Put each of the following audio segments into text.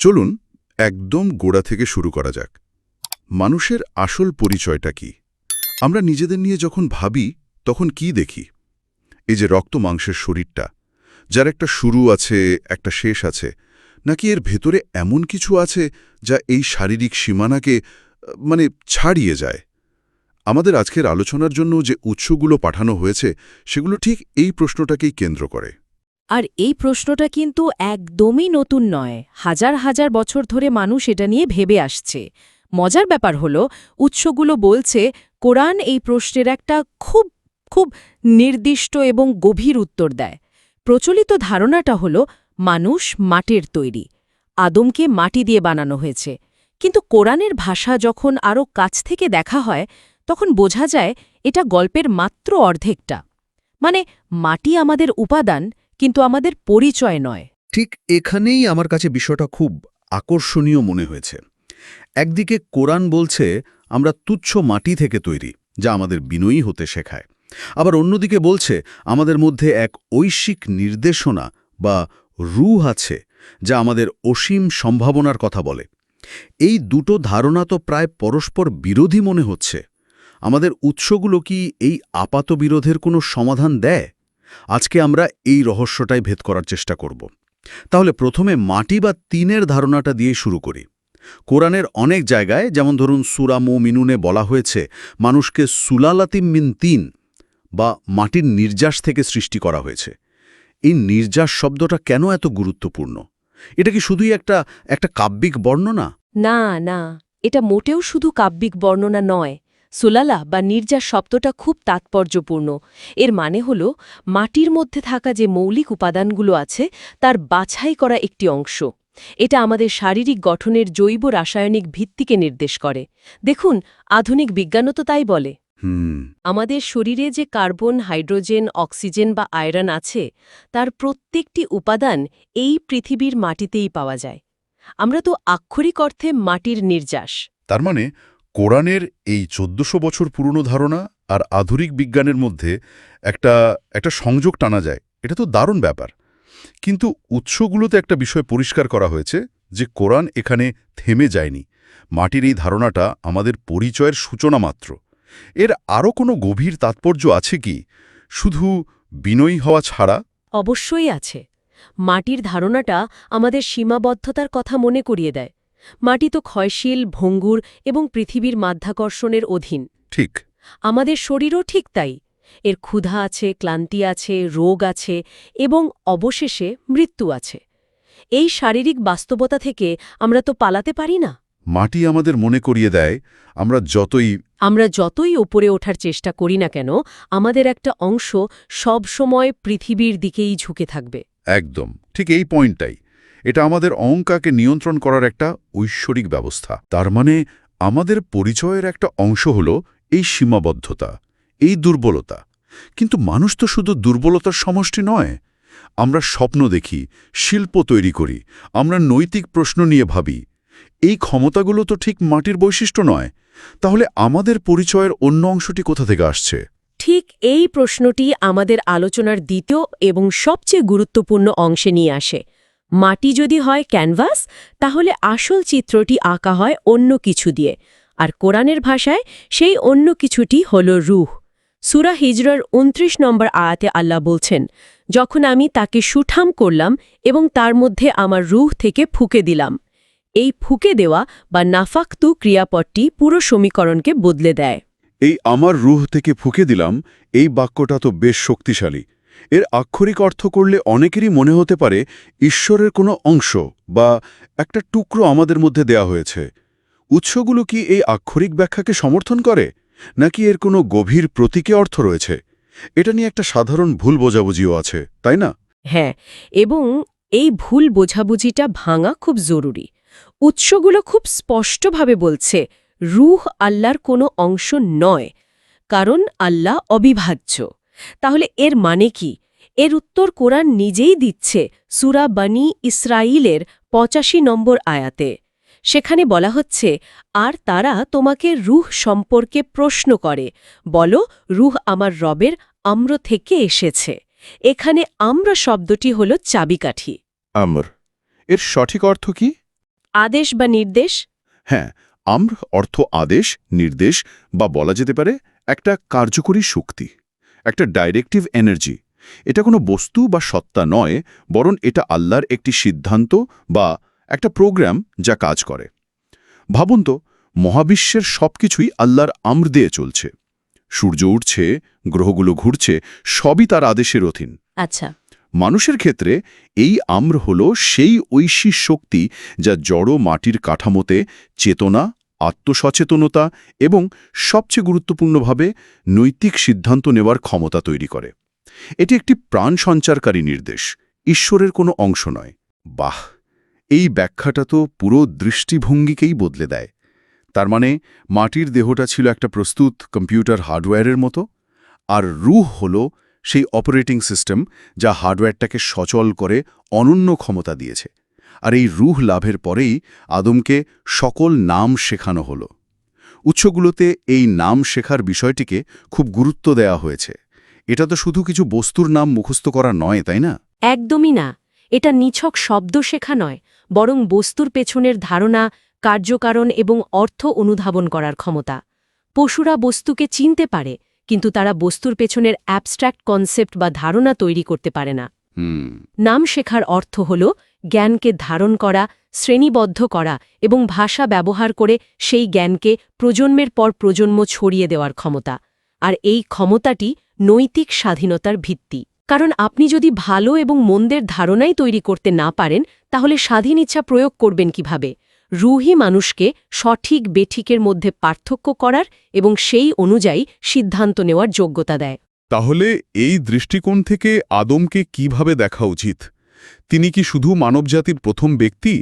চলুন একদম গোড়া থেকে শুরু করা যাক। মানুষের আসল পরিচয়টা কি? আমরা নিজেদের নিয়ে যখন ভাবি, তখন কি দেখি? এই যে রক্ত মাংসের শরীরটা, যার একটা শুরু আছে, একটা শেষ আছে, নাকি এর ভেতরে এমন কিছু আছে যা এই শারীরিক সীমানাকে মানে ছাড়িয়ে যায়? আমাদের আজকের আলোচনার জন্য যে উৎসগুলো পাঠানো হয়েছে, সেগুলো ঠিক এই প্রশ্নটাকেই কেন্দ্র করে। আর এই প্রশ্নটা কিন্তু একদমই নতুন নয়। হাজার হাজার বছর ধরে মানুষ এটা নিয়ে ভেবে আসছে। মজার ব্যাপার হল, উৎসগুলো বলছে, কোরআন এই প্রশ্নের একটা খুব খুব নির্দিষ্ট এবং গভীর উত্তর দেয়। প্রচলিত ধারণাটা হলো, মানুষ মাটির তৈরি। আদমকে মাটি দিয়ে বানানো হয়েছে। কিন্তু কোরআনের ভাষা যখন আরও কাছ থেকে দেখা হয়, তখন বোঝা যায়, এটা গল্পের মাত্র অর্ধেকটা। মানে মাটি আমাদের উপাদান কিন্তু আমাদের পরিচয় নয়। ঠিক এখানেই আমার কাছে বিষয়টা খুব আকর্ষণীয় মনে হয়েছে। একদিকে কোরআন বলছে, আমরা তুচ্ছ মাটি থেকে তৈরি, যা আমাদের বিনয়ী হতে শেখায়। আবার অন্যদিকে বলছে, আমাদের মধ্যে এক ঐশ্বিক নির্দেশনা বা রুহ আছে, যা আমাদের অসীম সম্ভাবনার কথা বলে। এই দুটো ধারণা তো প্রায় পরস্পর বিরোধী মনে হচ্ছে। আমাদের উৎসগুলো কি এই আপাত বিরোধের কোনো সমাধান দেয়? আজকে আমরা এই রহস্যটাই ভেদ করার চেষ্টা করব। তাহলে প্রথমে মাটি বা তিনের ধারণাটা দিয়ে শুরু করি। কোরআনের অনেক জায়গায়, যেমন ধরুন সুরা মো মিনুনে বলা হয়েছে, মানুষকে সুলালাতিম মিন তিন বা মাটির নির্যাস থেকে সৃষ্টি করা হয়েছে। এই নির্যাস শব্দটা কেন এত গুরুত্বপূর্ণ? এটা কি শুধুই একটা একটা কাব্যিক বর্ণনা? না না, এটা মোটেও শুধু কাব্যিক বর্ণনা নয়। সুলালা বা নির্যাস শব্দটা খুব তাৎপর্যপূর্ণ। এর মানে হল মাটির মধ্যে থাকা যে মৌলিক উপাদানগুলো আছে তার বাছাই করা একটি অংশ। এটা আমাদের শারীরিক গঠনের জৈব রাসায়নিক ভিত্তিকে নির্দেশ করে। দেখুন আধুনিক বিজ্ঞানও তো তাই বলে। হুম। আমাদের শরীরে যে কার্বন হাইড্রোজেন অক্সিজেন বা আয়রন আছে তার প্রত্যেকটি উপাদান এই পৃথিবীর মাটিতেই পাওয়া যায়। আমরা তো আক্ষরিক অর্থে মাটির নির্যাস। তার মানে কোরআনের এই চোদ্দশো বছর পুরনো ধারণা আর আধুনিক বিজ্ঞানের মধ্যে একটা একটা সংযোগ টানা যায়। এটা তো দারুণ ব্যাপার। কিন্তু উৎসগুলোতে একটা বিষয় পরিষ্কার করা হয়েছে যে কোরআন এখানে থেমে যায়নি। মাটির এই ধারণাটা আমাদের পরিচয়ের সূচনা মাত্র। এর আরও কোনো গভীর তাৎপর্য আছে কি? শুধু বিনয়ী হওয়া ছাড়া? অবশ্যই আছে। মাটির ধারণাটা আমাদের সীমাবদ্ধতার কথা মনে করিয়ে দেয়। মাটি তো ক্ষয়শীল ভঙ্গুর এবং পৃথিবীর মাধ্যাকর্ষণের অধীন। ঠিক। আমাদের শরীরও ঠিক তাই। এর ক্ষুধা আছে ক্লান্তি আছে রোগ আছে এবং অবশেষে মৃত্যু আছে। এই শারীরিক বাস্তবতা থেকে আমরা তো পালাতে পারি না। মাটি আমাদের মনে করিয়ে দেয় আমরা যতই আমরা যতই ওপরে ওঠার চেষ্টা করি না কেন আমাদের একটা অংশ সব সময় পৃথিবীর দিকেই ঝুঁকে থাকবে। একদম। ঠিক এই পয়েন্টটাই এটা আমাদের অহংকাকে নিয়ন্ত্রণ করার একটা ঐশ্বরিক ব্যবস্থা। তার মানে আমাদের পরিচয়ের একটা অংশ হল এই সীমাবদ্ধতা, এই দুর্বলতা। কিন্তু মানুষ তো শুধু দুর্বলতার সমষ্টি নয়। আমরা স্বপ্ন দেখি, শিল্প তৈরি করি, আমরা নৈতিক প্রশ্ন নিয়ে ভাবি। এই ক্ষমতাগুলো তো ঠিক মাটির বৈশিষ্ট্য নয়। তাহলে আমাদের পরিচয়ের অন্য অংশটি কোথা থেকে আসছে? ঠিক এই প্রশ্নটি আমাদের আলোচনার দ্বিতীয় এবং সবচেয়ে গুরুত্বপূর্ণ অংশে নিয়ে আসে। মাটি যদি হয় ক্যানভাস, তাহলে আসল চিত্রটি আঁকা হয় অন্য কিছু দিয়ে। আর কোরআনের ভাষায় সেই অন্য কিছুটি হল রুহ। সুরা হিজরার ২৯ নম্বর আয়াতে আল্লাহ বলছেন, যখন আমি তাকে সুঠাম করলাম এবং তার মধ্যে আমার রুহ থেকে ফুকে দিলাম, এই ফুকে দেওয়া বা নাফাক্তু ক্রিয়াপদটি পুরো সমীকরণকে বদলে দেয়। এই আমার রুহ থেকে ফুকে দিলাম, এই বাক্যটা তো বেশ শক্তিশালী। এর আক্ষরিক অর্থ করলে অনেকেরই মনে হতে পারে ঈশ্বরের কোনো অংশ বা একটা টুকরো আমাদের মধ্যে দেয়া হয়েছে। উৎসগুলো কি এই আক্ষরিক ব্যাখ্যাকে সমর্থন করে? নাকি এর কোনো গভীর প্রতীকে অর্থ রয়েছে? এটা নিয়ে একটা সাধারণ ভুল বোঝাবুঝিও আছে, তাই না? হ্যাঁ এবং এই ভুল বোঝাবুঝিটা ভাঙা খুব জরুরি। উৎসগুলো খুব স্পষ্টভাবে বলছে, রুহ আল্লাহর কোনো অংশ নয়, কারণ আল্লাহ অবিভাজ্য। তাহলে এর মানে কি? এর উত্তর কোরআন নিজেই দিচ্ছে সুরা বানি ইসরাইলের পঁচাশি নম্বর আয়াতে। সেখানে বলা হচ্ছে আর তারা তোমাকে রুহ সম্পর্কে প্রশ্ন করে। বলো রুহ আমার রবের আম্র থেকে এসেছে। এখানে আম্র শব্দটি হল চাবিকাঠি। আমর। এর সঠিক অর্থ কি? আদেশ বা নির্দেশ? হ্যাঁ আম্র অর্থ আদেশ নির্দেশ বা বলা যেতে পারে একটা কার্যকরী শক্তি। একটা ডাইরেক্টিভ এনার্জি এটা কোনো বস্তু বা সত্তা নয় বরং এটা আল্লাহর একটি সিদ্ধান্ত বা একটা প্রোগ্রাম যা কাজ করে। ভাবুন তো মহাবিশ্বের সবকিছুই আল্লাহর আম্র দিয়ে চলছে। সূর্য উঠছে গ্রহগুলো ঘুরছে সবই তার আদেশের অধীন। আচ্ছা। মানুষের ক্ষেত্রে এই আম্র হল সেই ঐশী শক্তি যা জড় মাটির কাঠামোতে চেতনা আত্মসচেতনতা এবং সবচেয়ে গুরুত্বপূর্ণভাবে নৈতিক সিদ্ধান্ত নেওয়ার ক্ষমতা তৈরি করে। এটি একটি প্রাণ সঞ্চারকারী নির্দেশ, ঈশ্বরের কোনো অংশ নয়। বাহ! এই ব্যাখ্যাটা তো পুরো দৃষ্টিভঙ্গিকেই বদলে দেয়। তার মানে মাটির দেহটা ছিল একটা প্রস্তুত কম্পিউটার হার্ডওয়্যারের মতো, আর রুহ হল সেই অপারেটিং সিস্টেম যা হার্ডওয়্যারটাকে সচল করে অনন্য ক্ষমতা দিয়েছে। আর এই রুহ লাভের পরেই আদমকে সকল নাম শেখানো হল। উৎসগুলোতে এই নাম শেখার বিষয়টিকে খুব গুরুত্ব দেওয়া হয়েছে। এটা তো শুধু কিছু বস্তুর নাম মুখস্থ করা নয় তাই না? একদমই না। এটা নিছক শব্দ শেখা নয় বরং বস্তুর পেছনের ধারণা কার্যকারণ এবং অর্থ অনুধাবন করার ক্ষমতা। পশুরা বস্তুকে চিনতে পারে কিন্তু তারা বস্তুর পেছনের অ্যাবস্ট্র্যাক্ট কনসেপ্ট বা ধারণা তৈরি করতে পারে না। নাম শেখার অর্থ হল জ্ঞানকে ধারণ করা, শ্রেণীবদ্ধ করা এবং ভাষা ব্যবহার করে সেই জ্ঞানকে প্রজন্মের পর প্রজন্ম ছড়িয়ে দেওয়ার ক্ষমতা। আর এই ক্ষমতাটি নৈতিক স্বাধীনতার ভিত্তি। কারণ আপনি যদি ভালো এবং মন্দের ধারণাই তৈরি করতে না পারেন, তাহলে স্বাধীন ইচ্ছা প্রয়োগ করবেন কীভাবে? রুহি মানুষকে সঠিক বেঠিকের মধ্যে পার্থক্য করার এবং সেই অনুযায়ী সিদ্ধান্ত নেওয়ার যোগ্যতা দেয়। তাহলে এই দৃষ্টিকোণ থেকে আদমকে কীভাবে দেখা উচিত? তিনি কি শুধু মানবজাতির প্রথম ব্যক্তি,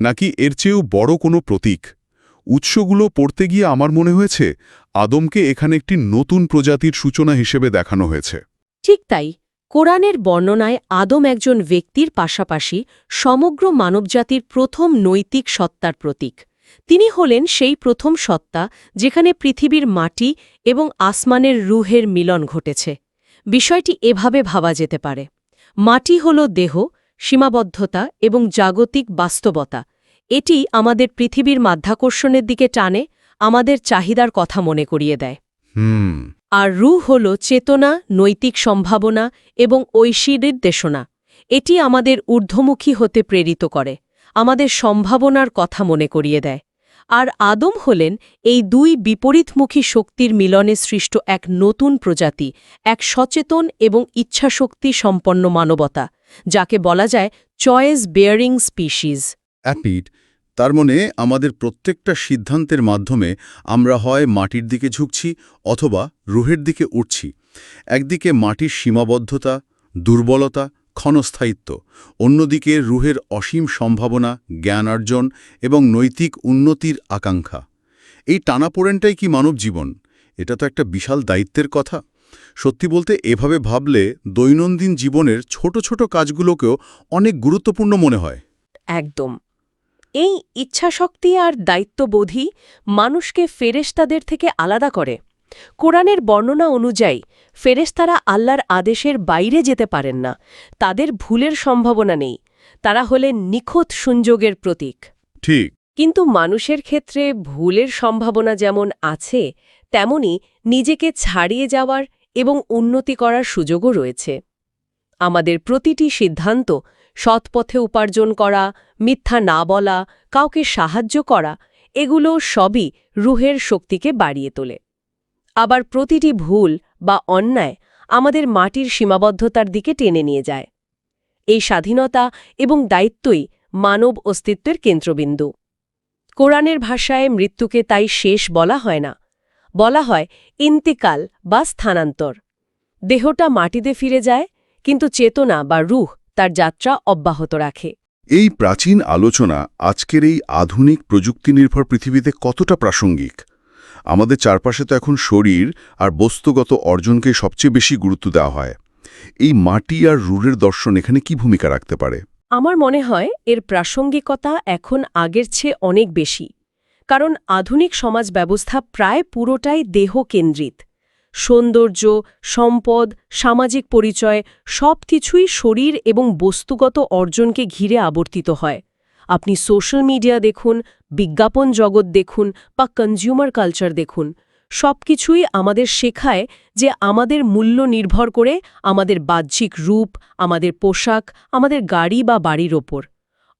নাকি এর চেয়েও বড় কোনো প্রতীক? উৎসগুলো পড়তে গিয়ে আমার মনে হয়েছে, আদমকে এখানে একটি নতুন প্রজাতির সূচনা হিসেবে দেখানো হয়েছে। ঠিক তাই, কোরআনের বর্ণনায় আদম একজন ব্যক্তির পাশাপাশি সমগ্র মানবজাতির প্রথম নৈতিক সত্তার প্রতীক। তিনি হলেন সেই প্রথম সত্তা যেখানে পৃথিবীর মাটি এবং আসমানের রুহের মিলন ঘটেছে। বিষয়টি এভাবে ভাবা যেতে পারে। মাটি হল দেহ সীমাবদ্ধতা এবং জাগতিক বাস্তবতা। এটি আমাদের পৃথিবীর মাধ্যাকর্ষণের দিকে টানে আমাদের চাহিদার কথা মনে করিয়ে দেয়। হুম। আর রু হল চেতনা নৈতিক সম্ভাবনা এবং ঐশী নির্দেশনা। এটি আমাদের ঊর্ধ্বমুখী হতে প্রেরিত করে আমাদের সম্ভাবনার কথা মনে করিয়ে দেয়। আর আদম হলেন এই দুই বিপরীতমুখী শক্তির মিলনে সৃষ্ট এক নতুন প্রজাতি এক সচেতন এবং ইচ্ছাশক্তি সম্পন্ন মানবতা। যাকে বলা যায় চয়েস বেয়ারিং স্পিসিস অ্যাপিড তার মানে আমাদের প্রত্যেকটা সিদ্ধান্তের মাধ্যমে আমরা হয় মাটির দিকে ঝুঁকছি অথবা রুহের দিকে উঠছি। একদিকে মাটির সীমাবদ্ধতা, দুর্বলতা, ক্ষণস্থায়িত্ব, অন্যদিকে রুহের অসীম সম্ভাবনা জ্ঞানার্জন এবং নৈতিক উন্নতির আকাঙ্ক্ষা। এই টানাপোড়েনটাই কি মানব জীবন এটা তো একটা বিশাল দায়িত্বের কথা। সত্যি বলতে এভাবে ভাবলে দৈনন্দিন জীবনের ছোট ছোট কাজগুলোকেও অনেক গুরুত্বপূর্ণ মনে হয়। একদম। এই ইচ্ছাশক্তি আর দায়িত্ববোধই মানুষকে ফেরেশতাদের থেকে আলাদা করে। কোরআনের বর্ণনা অনুযায়ী ফেরেশতারা আল্লাহর আদেশের বাইরে যেতে পারেন না। তাদের ভুলের সম্ভাবনা নেই। তারা হলেন নিখুঁত সংযোগের প্রতীক। ঠিক। কিন্তু মানুষের ক্ষেত্রে ভুলের সম্ভাবনা যেমন আছে তেমনি নিজেকে ছাড়িয়ে যাওয়ার এবং উন্নতি করার সুযোগও রয়েছে। আমাদের প্রতিটি সিদ্ধান্ত সৎপথে উপার্জন করা, মিথ্যা না বলা, কাউকে সাহায্য করা, এগুলো সবই রুহের শক্তিকে বাড়িয়ে তোলে। আবার প্রতিটি ভুল বা অন্যায় আমাদের মাটির সীমাবদ্ধতার দিকে টেনে নিয়ে যায়। এই স্বাধীনতা এবং দায়িত্বই মানব অস্তিত্বের কেন্দ্রবিন্দু। কোরআনের ভাষায় মৃত্যুকে তাই শেষ বলা হয় না। বলা হয় ইন্তিকাল বা স্থানান্তর। দেহটা মাটিতে ফিরে যায় কিন্তু চেতনা বা রুহ তার যাত্রা অব্যাহত রাখে। এই প্রাচীন আলোচনা আজকের এই আধুনিক প্রযুক্তি নির্ভর পৃথিবীতে কতটা প্রাসঙ্গিক? আমাদের চারপাশে তো এখন শরীর আর বস্তুগত অর্জনকে সবচেয়ে বেশি গুরুত্ব দেওয়া হয়। এই মাটি আর রুরের দর্শন এখানে কি ভূমিকা রাখতে পারে? আমার মনে হয় এর প্রাসঙ্গিকতা এখন আগের চেয়ে অনেক বেশি। কারণ আধুনিক সমাজ ব্যবস্থা প্রায় পুরোটাই দেহকেন্দ্রিত সৌন্দর্য, সম্পদ, সামাজিক পরিচয় সব কিছুই শরীর এবং বস্তুগত অর্জনকে ঘিরে আবর্তিত হয়। আপনি সোশ্যাল মিডিয়া দেখুন, বিজ্ঞাপন জগৎ দেখুন বা কনজিউমার কালচার দেখুন সবকিছুই আমাদের শেখায় যে আমাদের মূল্য নির্ভর করে আমাদের বাহ্যিক রূপ, আমাদের পোশাক, আমাদের গাড়ি বা বাড়ির ওপর,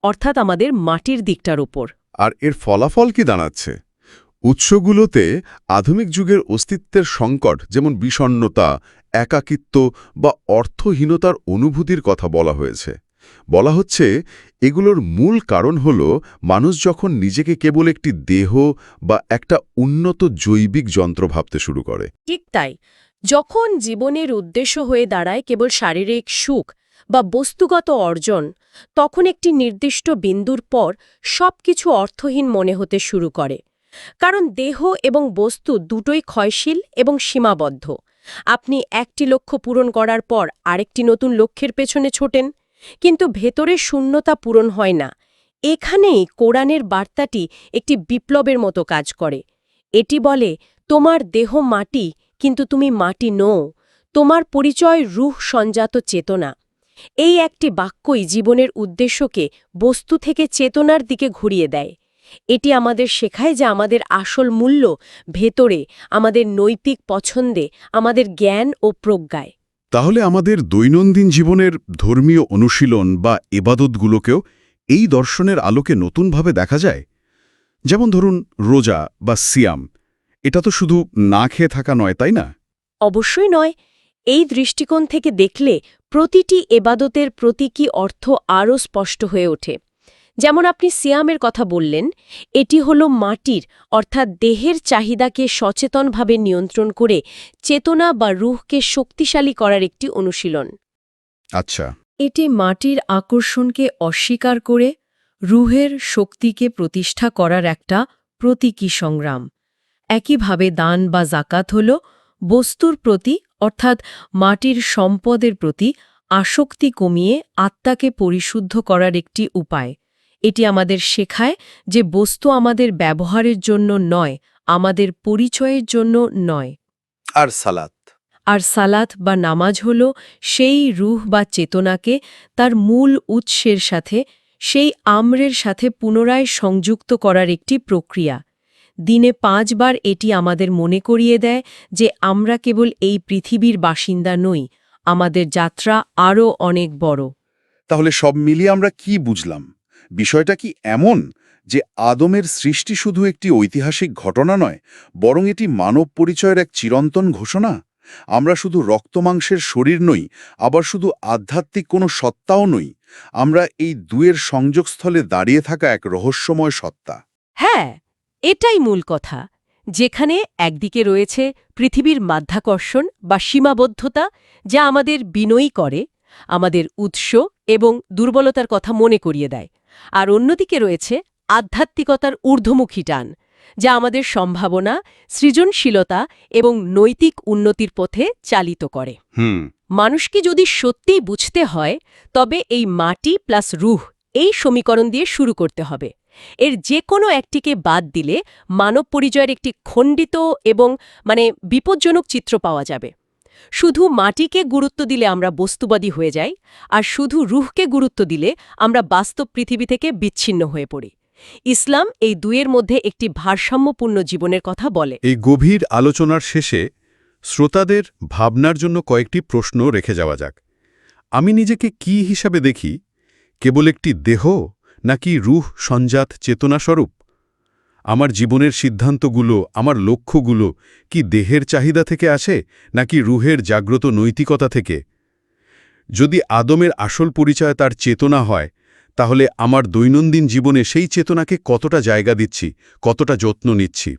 অর্থাৎ আমাদের মাটির দিকটার ওপর। আর এর ফলাফল কি দাঁড়াচ্ছে? উৎসগুলোতে আধুনিক যুগের অস্তিত্বের সংকট, যেমন বিষণ্নতা একাকিত্ব বা অর্থহীনতার অনুভূতির কথা বলা হয়েছে। বলা হচ্ছে, এগুলোর মূল কারণ হল মানুষ যখন নিজেকে কেবল একটি দেহ বা একটা উন্নত জৈবিক যন্ত্র ভাবতে শুরু করে। ঠিক তাই। যখন জীবনের উদ্দেশ্য হয়ে দাঁড়ায় কেবল শারীরিক সুখ বা বস্তুগত অর্জন, তখন একটি নির্দিষ্ট বিন্দুর পর সবকিছু অর্থহীন মনে হতে শুরু করে। কারণ দেহ এবং বস্তু দুটোই ক্ষয়শীল এবং সীমাবদ্ধ। আপনি একটি লক্ষ্য পূরণ করার পর আরেকটি নতুন লক্ষ্যের পেছনে ছোটেন, কিন্তু ভেতরে শূন্যতা পূরণ হয় না। এখানেই কোরআনের বার্তাটি একটি বিপ্লবের মতো কাজ করে। এটি বলে, তোমার দেহ মাটি, কিন্তু তুমি মাটি নও। তোমার পরিচয় রুহ সঞ্জাত চেতনা। এই একটি বাক্যই জীবনের উদ্দেশ্যকে বস্তু থেকে চেতনার দিকে ঘুরিয়ে দেয়। এটি আমাদের শেখায় যে আমাদের আসল মূল্য ভেতরে আমাদের নৈতিক পছন্দে আমাদের জ্ঞান ও প্রজ্ঞায়। তাহলে আমাদের দৈনন্দিন জীবনের ধর্মীয় অনুশীলন বা এবাদতগুলোকেও এই দর্শনের আলোকে নতুনভাবে দেখা যায়? যেমন ধরুন রোজা বা সিয়াম। এটা তো শুধু না খেয়ে থাকা নয় তাই না? অবশ্যই নয়। এই দৃষ্টিকোণ থেকে দেখলে প্রতিটি এবাদতের প্রতীকী অর্থ আরও স্পষ্ট হয়ে ওঠে। যেমন আপনি সিয়ামের কথা বললেন এটি হল মাটির অর্থাৎ দেহের চাহিদাকে সচেতনভাবে নিয়ন্ত্রণ করে চেতনা বা রুহকে শক্তিশালী করার একটি অনুশীলন। আচ্ছা। এটি মাটির আকর্ষণকে অস্বীকার করে রুহের শক্তিকে প্রতিষ্ঠা করার একটা প্রতীকী সংগ্রাম। একইভাবে দান বা জাকাত হল বস্তুর প্রতি অর্থাৎ মাটির সম্পদের প্রতি আসক্তি কমিয়ে আত্মাকে পরিশুদ্ধ করার একটি উপায়। এটি আমাদের শেখায় যে বস্তু আমাদের ব্যবহারের জন্য নয় আমাদের পরিচয়ের জন্য নয়। আর সালাত। আর সালাত বা নামাজ হল সেই রুহ বা চেতনাকে তার মূল উৎসের সাথে সেই আমরের সাথে পুনরায় সংযুক্ত করার একটি প্রক্রিয়া। দিনে পাঁচবার এটি আমাদের মনে করিয়ে দেয় যে আমরা কেবল এই পৃথিবীর বাসিন্দা নই আমাদের যাত্রা আরও অনেক বড়। তাহলে সব মিলিয়ে আমরা কি বুঝলাম? বিষয়টা কি এমন যে আদমের সৃষ্টি শুধু একটি ঐতিহাসিক ঘটনা নয় বরং এটি মানব পরিচয়ের এক চিরন্তন ঘোষণা? আমরা শুধু রক্তমাংসের শরীর নই আবার শুধু আধ্যাত্মিক কোনো সত্তাও নই আমরা এই দুয়ের সংযোগস্থলে দাঁড়িয়ে থাকা এক রহস্যময় সত্তা। হ্যাঁ এটাই মূল কথা যেখানে একদিকে রয়েছে পৃথিবীর মাধ্যাকর্ষণ বা সীমাবদ্ধতা যা আমাদের বিনয়ী করে আমাদের উৎস এবং দুর্বলতার কথা মনে করিয়ে দেয় আর অন্যদিকে রয়েছে আধ্যাত্মিকতার ঊর্ধ্বমুখী টান যা আমাদের সম্ভাবনা সৃজনশীলতা এবং নৈতিক উন্নতির পথে চালিত করে। হুম। মানুষকে যদি সত্যিই বুঝতে হয় তবে এই মাটি প্লাস রুহ এই সমীকরণ দিয়ে শুরু করতে হবে। এর যে কোনো একটিকে বাদ দিলে মানব পরিচয়ের একটি খণ্ডিত এবং মানে বিপজ্জনক চিত্র পাওয়া যাবে। শুধু মাটিকে গুরুত্ব দিলে আমরা বস্তুবাদী হয়ে যাই, আর শুধু রুহকে গুরুত্ব দিলে আমরা বাস্তব পৃথিবী থেকে বিচ্ছিন্ন হয়ে পড়ি। ইসলাম এই দুয়ের মধ্যে একটি ভারসাম্যপূর্ণ জীবনের কথা বলে। এই গভীর আলোচনার শেষে শ্রোতাদের ভাবনার জন্য কয়েকটি প্রশ্ন রেখে যাওয়া যাক। আমি নিজেকে কি হিসাবে দেখি? কেবল একটি দেহ? নাকি রুহ, সঞ্জাত, চেতনাস্বরূপ? আমার জীবনের সিদ্ধান্তগুলো, আমার লক্ষ্যগুলো কি দেহের চাহিদা থেকে আসে, নাকি রুহের জাগ্রত নৈতিকতা থেকে? যদি আদমের আসল পরিচয় তার চেতনা হয়, তাহলে আমার দৈনন্দিন জীবনে সেই চেতনাকে কতটা জায়গা দিচ্ছি, কতটা যত্ন নিচ্ছি?